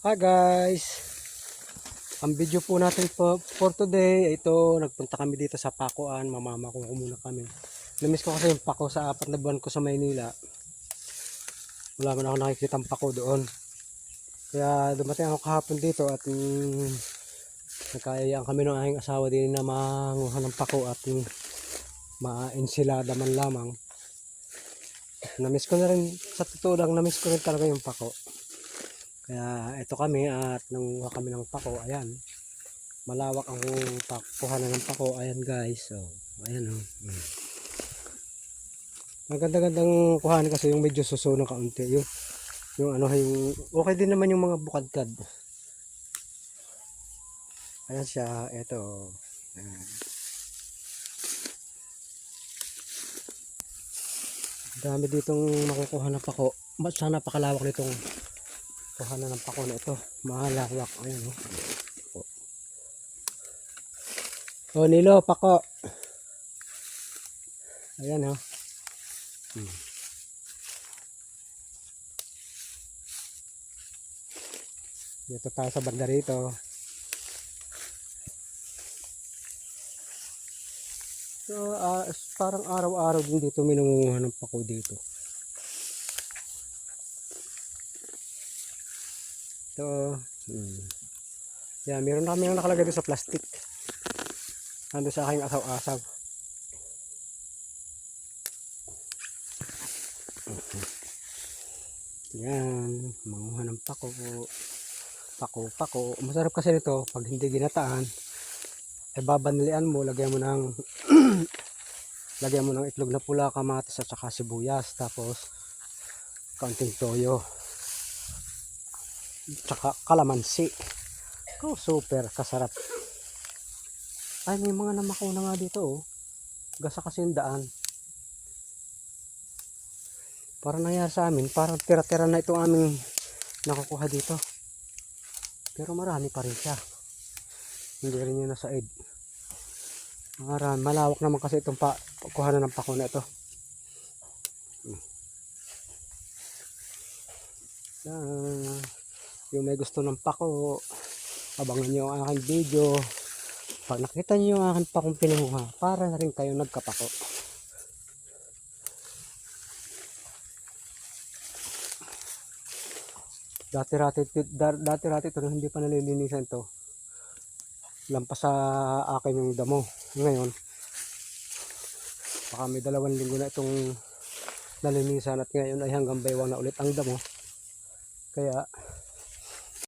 Hi guys! Ang video po natin po for today, ito, nagpunta kami dito sa Pakuan, mamama ko muna kami. Namiss ko kasi yung pako sa apat na buwan ko sa Maynila. Wala man ako nakikita ang pako doon. Kaya dumating ako kahapon dito at mm, nagkayayaan kami ng aking asawa din na manguha ng pako at mm, ma-ensilada man lamang. Namiss ko na rin, sa totoo lang, namiss ko rin talaga yung pako. Kaya ito kami at nanguha kami ng pako. Ayan. Malawak ang kuhanan ng pako. Ayan guys. So, ayan oh. Mm. Maganda-gandang kuhanan kasi yung medyo suso ng kaunti. Yung, yung ano, yung, okay din naman yung mga bukadkad. Ayan siya. Ito. Ayan. Dami ditong makukuha ng pako. Sana napakalawak nitong kuhanan ng pako na ito. Mahalawak. Ayan o. Oh. oh, Nilo, pako. Ayan o. Oh. Hmm. Dito tayo sa banda rito. So, ah, parang araw-araw din dito may nangunguha ng pako dito. Ito, hmm. Yan, meron na kami nakalagay doon sa plastic. Nandun sa aking asaw-asaw. Yan, manguha ng pako. Pako, pako. Masarap kasi nito pag hindi ginataan. Eh babanlian mo, lagyan mo ng lagyan mo ng itlog na pula, kamatis at saka sibuyas. Tapos kaunting toyo. Tsaka kalamansi. Oh, super kasarap. Ay, may mga namakaw na nga dito oh. Gasa kasi yung daan. Parang nangyari sa amin, parang tira-tira na itong aming nakukuha dito. Pero marami pa rin siya. Hindi rin yun nasa ed. Marami, malawak naman kasi itong pa, kuhanan ng pako na ito. Ah, yung may gusto ng pako, abangan nyo ang aking video. Pag nakita nyo yung aking pakong pinanguha, para na rin kayo nagkapako. Dati rati, dati rati ito hindi pa nalilinisan to. Lampas sa akin yung damo. Ngayon, baka may dalawang linggo na itong nalinisan at ngayon ay hanggang baywang na ulit ang damo. Kaya